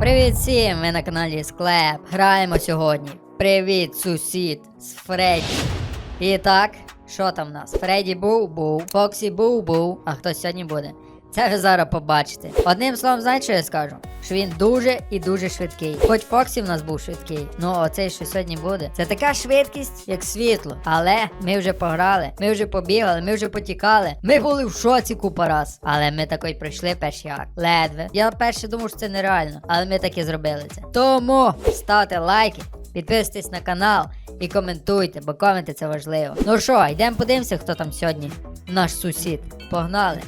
Привіт всім! Ви на каналі Склеп. Граємо сьогодні. Привіт, сусід з Фредді. І так, що там в нас? Фредді був, був, Фоксі був, був. А хто сьогодні буде? Це ви зараз побачите. Одним словом, знаєте, що я скажу? Що він дуже і дуже швидкий. Хоч Фоксі в нас був швидкий, ну оцей, що сьогодні буде, це така швидкість, як світло. Але ми вже пограли, ми вже побігали, ми вже потікали. Ми були в шоці купа раз. Але ми такий пройшли перший акт. Ледве. Я перше думав, що це нереально, але ми таки зробили це. Тому ставте лайки, підписуйтесь на канал і коментуйте, бо коменти це важливо. Ну що, йдемо подивимося, хто там сьогодні. Наш сусід. Погнали.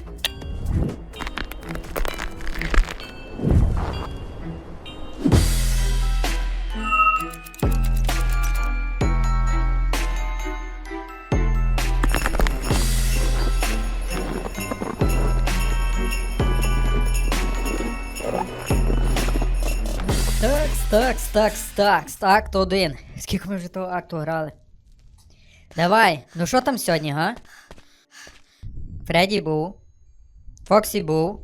Такс, такс, такс, такс, акт один. Скільки ми вже того акту грали? Давай, ну що там сьогодні, га? Фредді був. Фоксі був.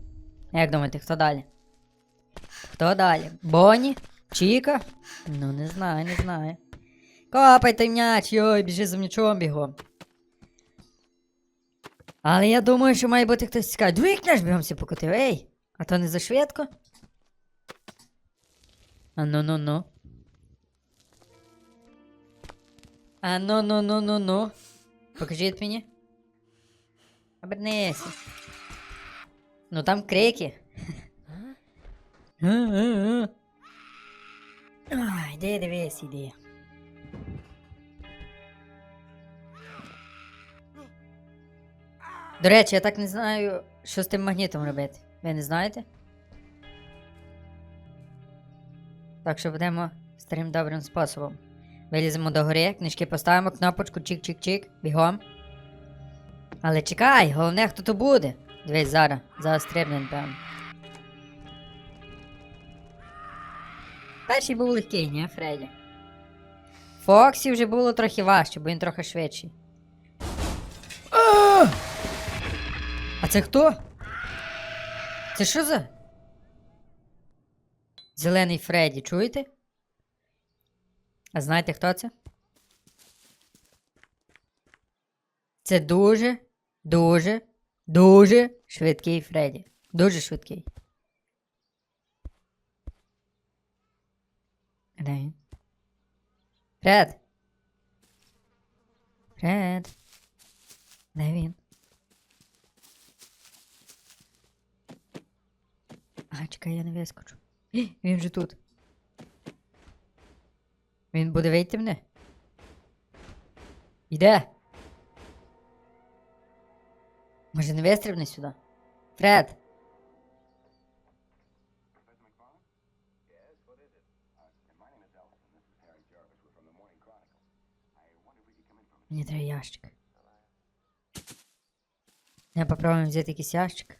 Як думаєте, хто далі? Хто далі? Бонні? Чіка? Ну, не знаю, не знаю. Копайте м'яч, йой, біжи за м'ячом бігом. Але я думаю, що має бути хтось цікавий. Дві княж бігом всі покотив, ей! А то не за швидко? А ну ну ну. А ну ну ну ну ну. Покажіть мені. Обернися. Ну там крики. Ай, іди дивись, іди. До речі, я так не знаю, що з тим магнітом робити. Ви не знаєте? Так що будемо старим добрим способом. Виліземо до гори, книжки поставимо, кнопочку чик-чик-чик, бігом. Але чекай, головне, хто то буде. Дивись зараз, зараз стрибнем певно. Перший був легкий, ні, Фредді? Фоксі вже було трохи важче, бо він трохи швидший. А це хто? Це що за? Зелений Фредді, чуєте? А знаєте, хто це? Це дуже, дуже, дуже швидкий Фредді. Дуже швидкий. Де він? Фред! Фред! Де він? А, чекай, я не вискочу. Він же тут. Він буде вийти мене? Іде. Може не вистрибне сюди? Фред. Мені треба ящик. Я попробую взяти якийсь ящик.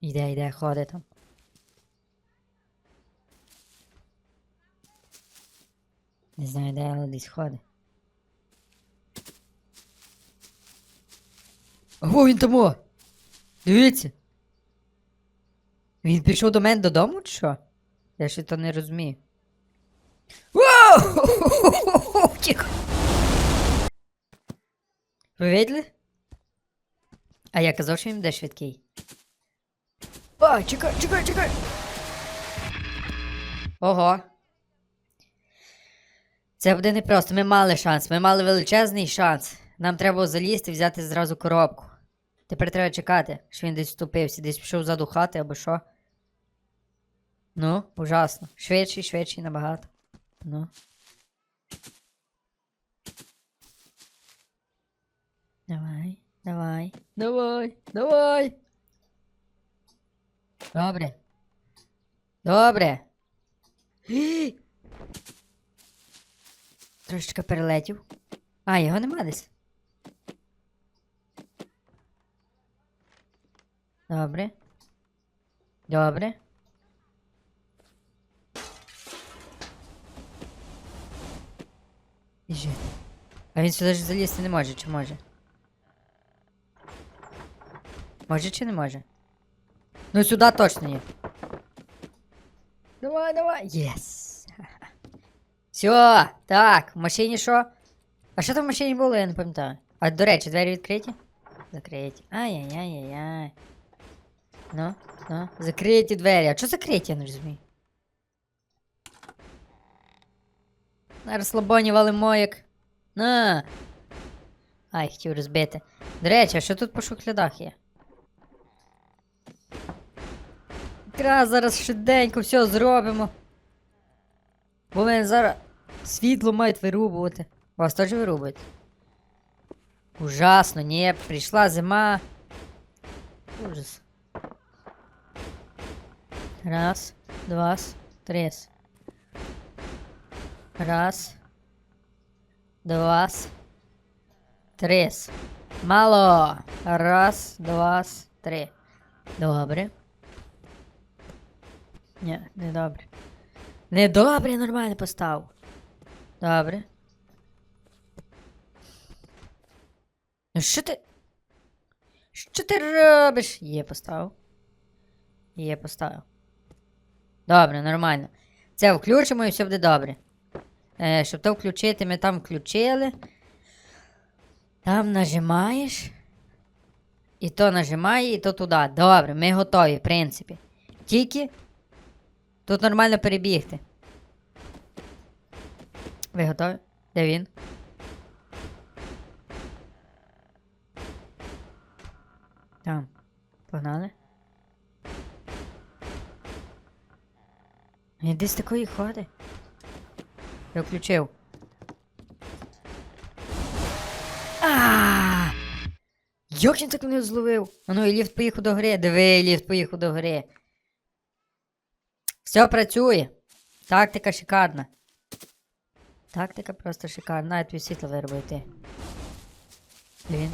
Іде, іде, ходить там. Не знаю, де, але десь ходить. Ого, він тому! Дивіться! Він пішов до мене додому, чи що? Я ще то не розумію. Вау! Тихо! Ви видели? А я казав, що він буде швидкий. А, чекай, чекай, чекай. Ого. Це буде непросто. Ми мали шанс. Ми мали величезний шанс. Нам треба залізти і взяти зразу коробку. Тепер треба чекати, що він десь вступився, десь пішов ззаду хати або що. Ну, ужасно. Швидший, швидший набагато. Ну. Давай, давай, давай, давай. Добре. Добре. Гі! Трошечки перелетів. А, його нема десь. Добре. Добре. Біжи. А він сюди ж залізти не може, чи може? Може чи не може? Ну сюди точно є. Давай, давай. Єс. Все, так, в машині що? А що там в машині було, я не пам'ятаю. А до речі, двері відкриті? Закриті. Ай-яй-яй-яй-яй. Ну, ну, закриті двері. А що закриті, я не розумію? На розслабоні валимо як. На. Ай, хотів розбити. До речі, а що тут по шухлядах є? Якраз зараз швиденько все зробимо. Бо мене зараз світло мають вирубувати. Вас теж вирубують? Ужасно, ні, прийшла зима. Ужас. Раз, два, три. Раз. Два. Три. Мало. Раз, два, три. Добре. Ні, не добре. Не добре, нормально постав. Добре. Ну що ти? Що ти робиш? Є поставив. Є поставив. Добре, нормально. Це включимо і все буде добре. Е, щоб то включити, ми там включили. Там нажимаєш. І то нажимає, і то туди. Добре, ми готові, в принципі. Тільки тут нормально перебігти. Ви готові? Де він? Там. Погнали. Він десь такої ходить. Я включив. А! Як він так мене зловив? А ну і ліфт поїхав до гри. Диви, ліфт поїхав до гри. Все працює. Тактика шикарна. Тактика просто шикарна. Навіть твій світло виробити. Він?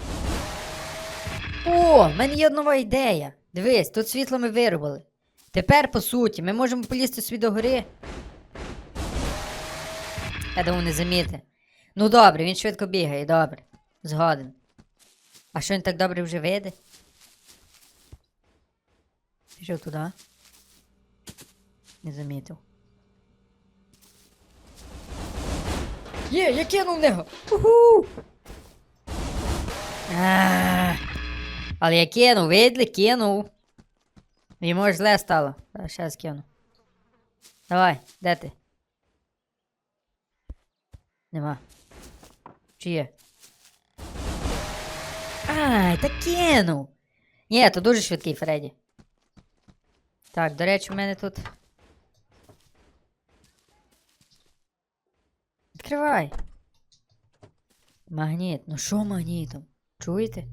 О, в мене є нова ідея. Дивись, тут світло ми виробили. Тепер, по суті, ми можемо полізти собі до гори. Я думаю, не заміти. Ну добре, він швидко бігає, добре. Згоден. А що він так добре вже вийде? Пішов туди. Не замітив. Є, я кинув в нього! Уху! А, Але я кинув, видли, кинув. Йому ж зле стало. Зараз щас кину. Давай, де ти? Нема. Чи є? Ай, та кинув. Ні, то дуже швидкий Фредді. Так, до речі, в мене тут. Відкривай. Магніт. Ну що магнітом? Чуєте?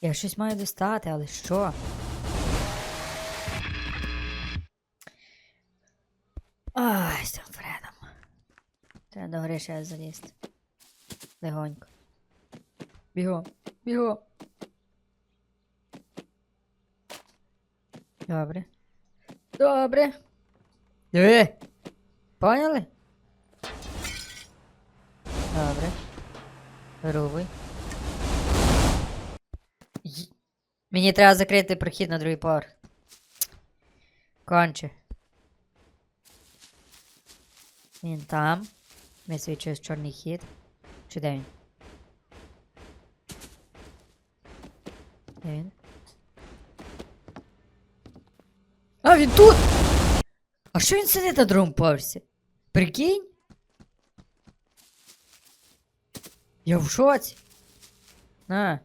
Я щось маю достати, але що? Ай, з цим Фредом. Треба до гори ще залізти. Легонько. Біго, біго. Добре. Добре. Диви. Поняли? Добре. Вирубуй. Мені треба закрити прохід на другий поверх. Конче. Він там. Висвічує чорний хід. Чи де він? Де він? А, він тут! А що він сидить на другому поверсі? Прикинь? Я в шоці. На.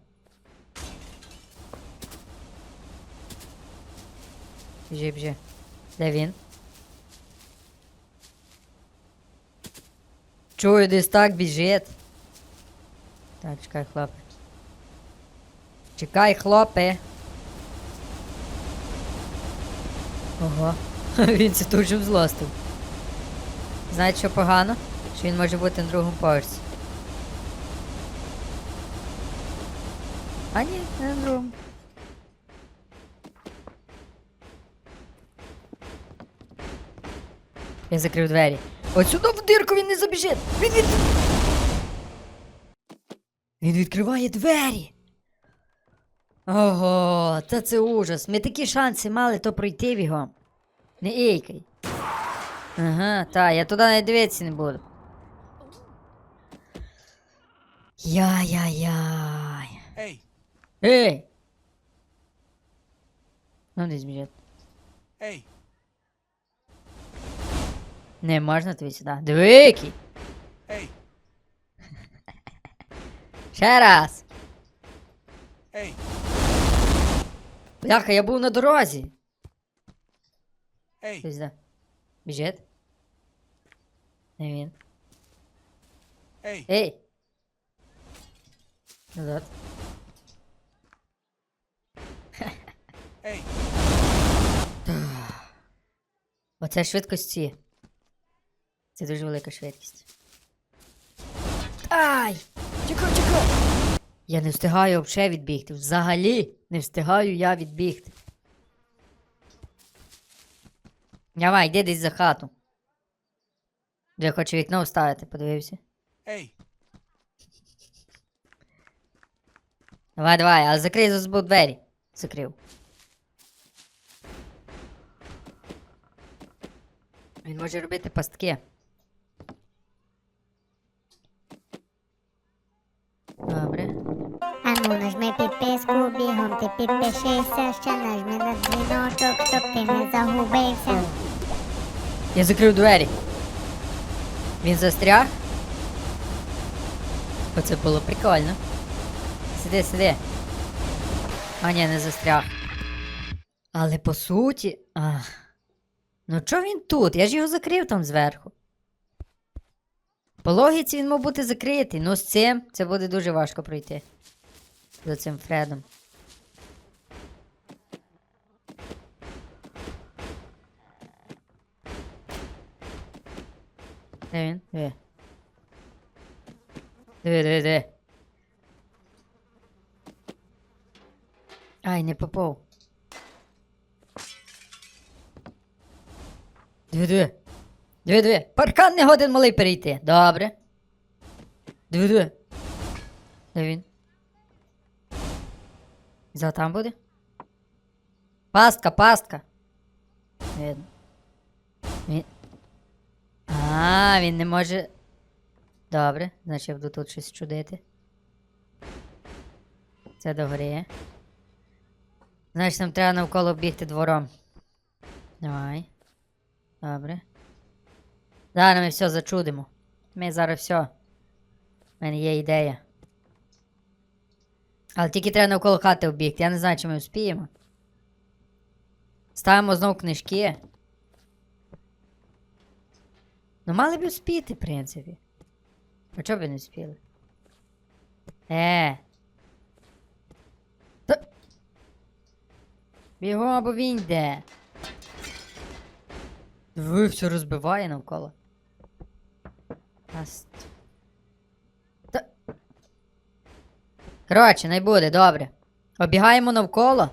Біжи, біжи. Де він? Чую, десь так біжить. Так, чекай, хлопець. Чекай, хлопе. Ого. Він це тут же взлостив. Знаєте, що погано? Що він може бути на другому поверсі. А ні, не на другому. Я закрив двері. От сюди в дирку він не забіжить. Він від... Він відкриває двері. Ого, та це ужас. Ми такі шанси мали то пройти бігом. Не ейкай. Ага, та, я туди навіть дивитися не буду. Яй-яй-яй. Hey, Ей! Ну не зміжет. hey, Не можна тобі сюди. Диви який. hey, Ще раз. hey, Бляха, я був на дорозі. hey, Хтось де? Біжить? Не він. hey. Ей! Назад. Hey, Оце швидкості. Це дуже велика швидкість. Ай! Чекай, чекай! Я не встигаю взагалі відбігти. Взагалі не встигаю я відбігти. Давай, йди десь за хату. Я хочу вікно вставити, подивився. hey, Давай, давай, але закрий за збу двері. Закрив. Він може робити пастки. Добре. Ану, нажми підписку, бігом ти підпишися, ще нажми на дзвіночок, щоб ти не загубився. Я закрив двері. Він застряг. Оце було прикольно. Сиди, сиди. А ні, не застряг. Але по суті. Ах. Ну чо він тут? Я ж його закрив там зверху. По логіці він мав бути закритий. Ну з цим це буде дуже важко пройти. За цим Фредом. Де він? Диви. Диви, диви, диви. Ай, не попав. Диви, диви. Диви, диви. Паркан не годен малий перейти. Добре. Диви, диви. Де він? За там буде? Пастка, пастка. Видно. Він... А, він не може. Добре, значить я буду тут щось чудити. Це догоріє. Значить, нам треба навколо бігти двором. Давай. Добре. Зараз ми все зачудимо. Ми зараз все. У мене є ідея. Але тільки треба навколо хати обігти. Я не знаю, чи ми вспіємо. Ставимо знову книжки. Ну, мали б успіти, в принципі. А чого б не вспіли? Е. Та... Бігом, бо він йде. Ви все розбиває навколо. Раз. Та... Коротше, не буде, добре. Обігаємо навколо.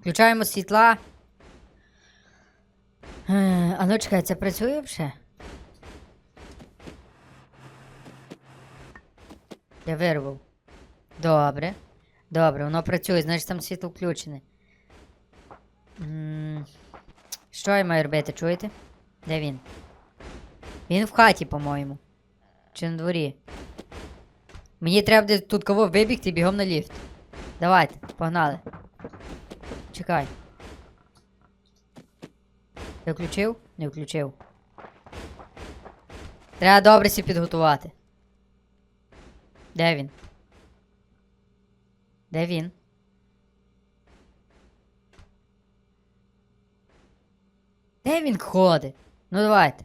Включаємо світла. Е, А ну чекай, це працює вже? Я вирвав. Добре. Добре, воно працює, значить там світло включене. Що я маю робити, чуєте? Де він? Він в хаті, по-моєму. Чи на дворі? Мені треба буде тут кого вибігти бігом на ліфт. Давайте, погнали. Чекай. Ти включив? Не включив. Треба добре сі підготувати. Де він? Де він? Де він ходить? Ну давайте.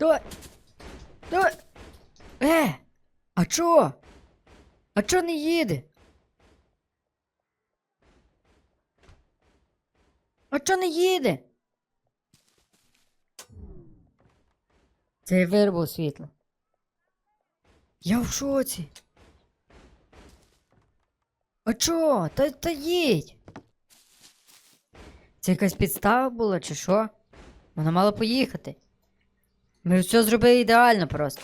Давай. Давай. Е! А чо? А чо не їде? А чо не їде? Це вирвав світло. Я в шоці. А чо? Та, та їдь. Це якась підстава була, чи що? Вона мала поїхати. Ми все зробили ідеально просто.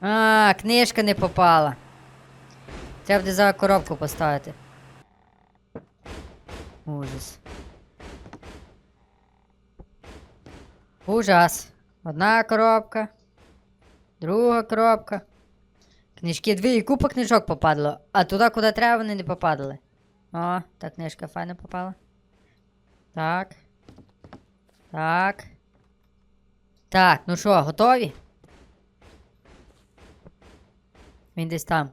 А, книжка не попала. Треба буде за коробку поставити. Ужас. Ужас. Одна коробка. Друга коробка. Книжки дві і купа книжок попадало, а туди, куди треба, вони не попадали. О, та книжка файно попала. Так. Так. Так, ну що, готові? Він десь там.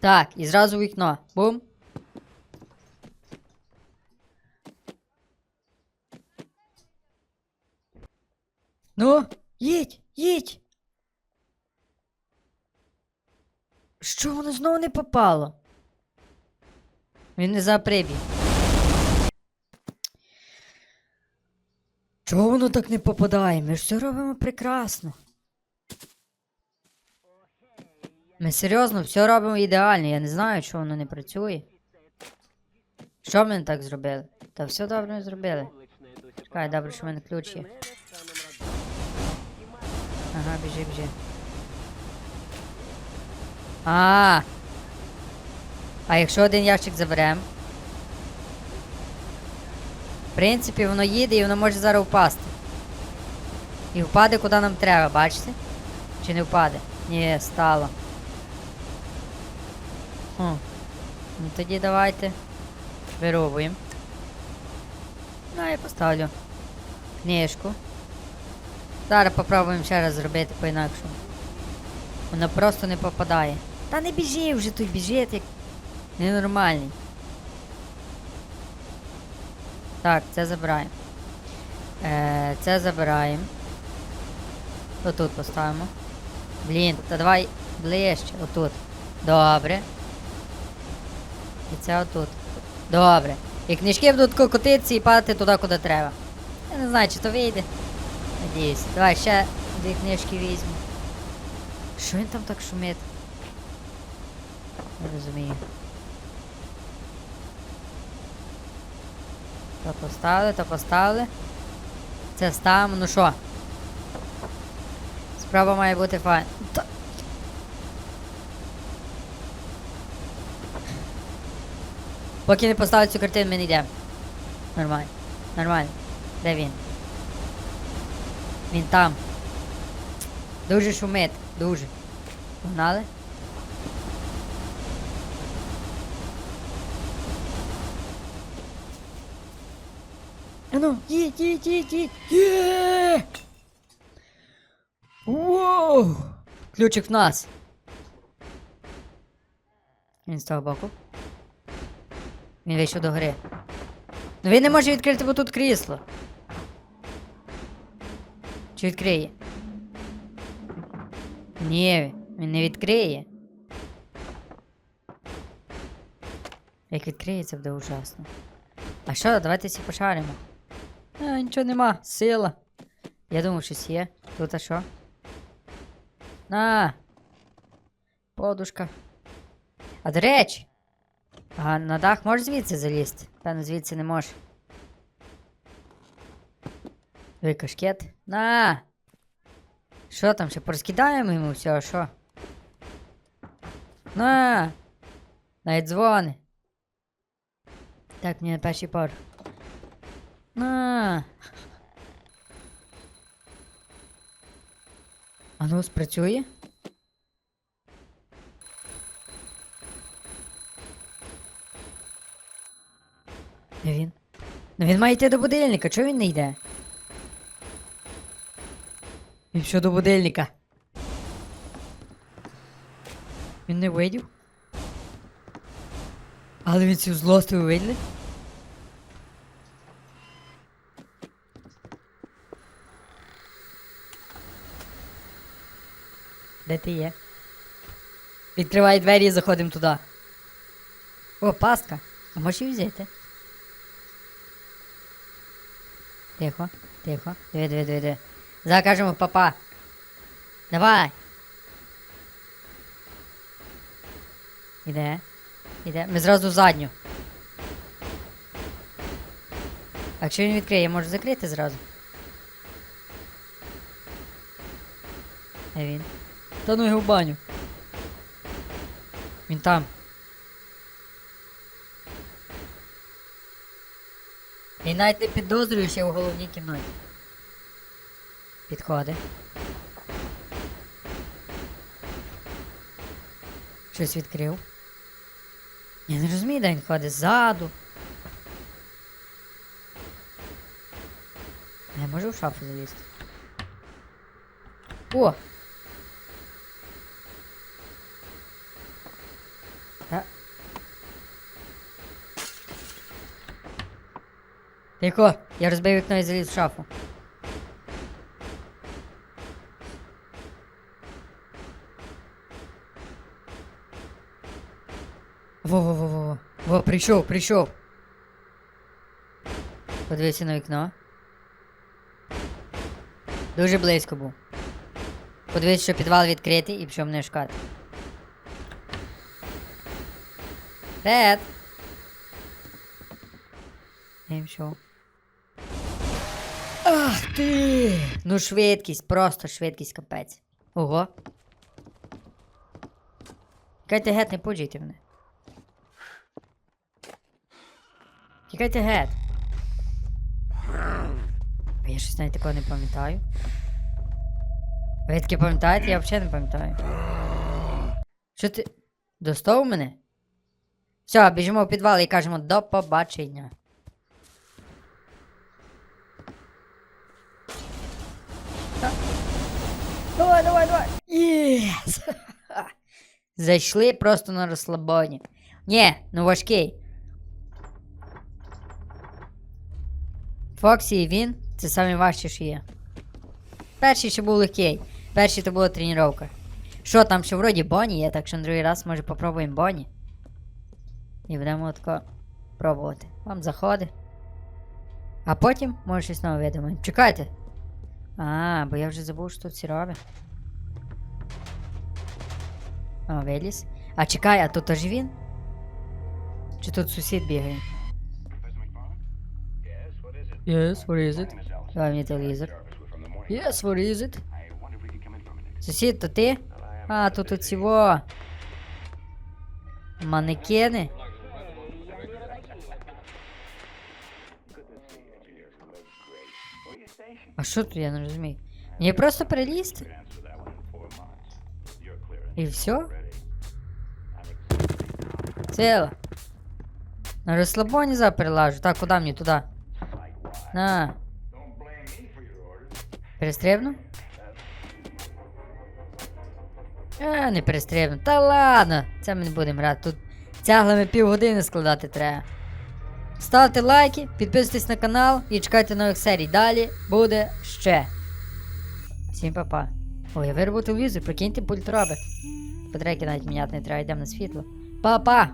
Так, і зразу вікно. Бум. Ну, їдь, їдь. Що воно знову не попало? Він не заприбіг. Чого воно так не попадає? Ми ж все робимо прекрасно. Ми серйозно все робимо ідеально. Я не знаю, чого воно не працює. Що ми не так зробили? Та все добре ми зробили. Чекай, добре, що в мене ключ є. Ага, біжи, біжи. А. А якщо один ящик заберемо? В принципі, воно їде і воно може зараз впасти. І впаде куди нам треба, бачите? Чи не впаде? Ні, стало. Хм. Ну тоді давайте вирубуємо. Ну, я поставлю книжку. Зараз попробуємо ще раз зробити по-інакшому. Вона просто не попадає. Та не біжи вже тут біжить, як ненормальний. Так, це забираємо. Е, це забираємо. Отут поставимо. Блін, та давай ближче, отут. Добре. І це отут. Добре. І книжки будуть котитися і падати туди, куди треба. Я не знаю, чи то вийде. Надіюсь. Давай ще дві книжки візьму. Що він там так шумить? Не розумію. То поставили, то поставили. Це ставимо, ну що? Справа має бути файн. Та... Поки не поставлю цю картину, ми не йдемо. Нормально. Нормально. Де він? Він там. Дуже шумить. Дуже. Погнали? А ну, їдь, їдь, їдь, їдь. Є! Воу! Ключик в нас. Він з того боку. Він вийшов до гори. Ну він не може відкрити, бо тут крісло. Чи відкриє? Ні, він не відкриє. Як відкриється, буде ужасно. А що, давайте всі пошаримо. А, нічого нема, сила. Я думав, щось є. Тут а що? На. Подушка. А до речі. А на дах можеш звідси залізти? Певно, звідси не можеш. Ой, кашкет. На! Що там, ще порозкидаємо йому все, а що? На! Навіть дзвони. Так, мені на перший пор. На! А ну, спрацює? Де він? Ну він має йти до будильника, чого він не йде? Він що до будильника? Він не видів? Але він цю злостив видли? Де ти є? Відкривай двері і заходимо туди. О, пастка. А можеш її взяти? Тихо, тихо. Диви, диви, диви, диви. Закажемо папа. Давай. Іде. Іде. Ми зразу задню. А якщо він відкриє, я можу закрити зразу. Де він? Та ну його в баню. Він там. І навіть не підозрюю, що я в головній кімнаті. Підходи. Щось відкрив. Я не розумію, де він ходить ззаду. Я можу в шафу залізти. О! Тихо, я розбив вікно і заліз в шафу. Во-во-во-во. Во, прийшов, прийшов. Подивися на вікно. Дуже близько був. Подивись, що підвал відкритий і пішов мене шукати. Тед! Я пішов. Ти! Ну швидкість, просто швидкість капець. Ого. Тікайте геть, не пуджайте мене. Тікайте геть. А я щось навіть такого не пам'ятаю. Ви таке пам'ятаєте? Я взагалі не пам'ятаю. Що ти. Достав мене? Все, біжимо в підвал і кажемо до побачення. Давай, давай, давай. Єс! Зайшли просто на розслабоні. Ні, ну важкий. Фоксі і він це самі важчі, що є. Перший ще був легкий. Перший то була тренування. Що там, що вроді Бонні є, так що на другий раз може попробуємо Бонні. І будемо тако пробувати. Вам заходи. А потім може щось нове видумаємо. Чекайте. А, бо я вже забув, що тут всі роблять. О, виліз. А чекай, а тут аж він? Чи тут сусід бігає? Yes, what is it? Давай мені телевізор. Yes, what is it? Сусід, то ти? А, тут цього. Манекени. А що тут я не розумію? Мені просто перелізти? І все? Цело. На розслабоні заперелажу. Так, куди мені туди? На. Перестрибну? А, не перестрибну. Та ладно, це ми не будемо грати. Тут тяглами півгодини складати треба. Ставте лайки, підписуйтесь на канал і чекайте нових серій. Далі буде ще. Всім па-па. Ой, я виробив телевізор, прикиньте пульт робить. Батарейки навіть міняти не треба, йдемо на світло. Па-па!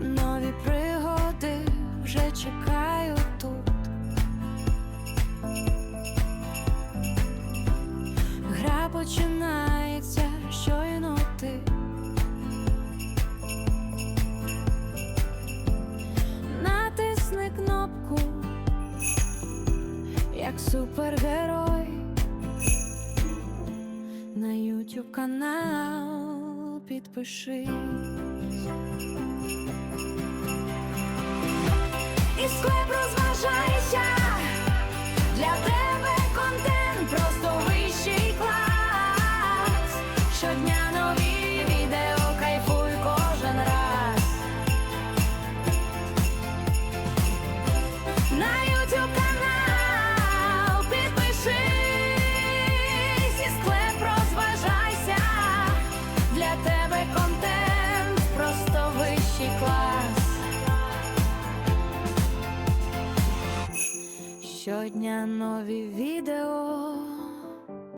Нові пригоди вже чекають починається щойно ти. Натисни кнопку, як супергерой. На YouTube канал підпишись. І склеп розважайся Для тебе Щодня нові відео,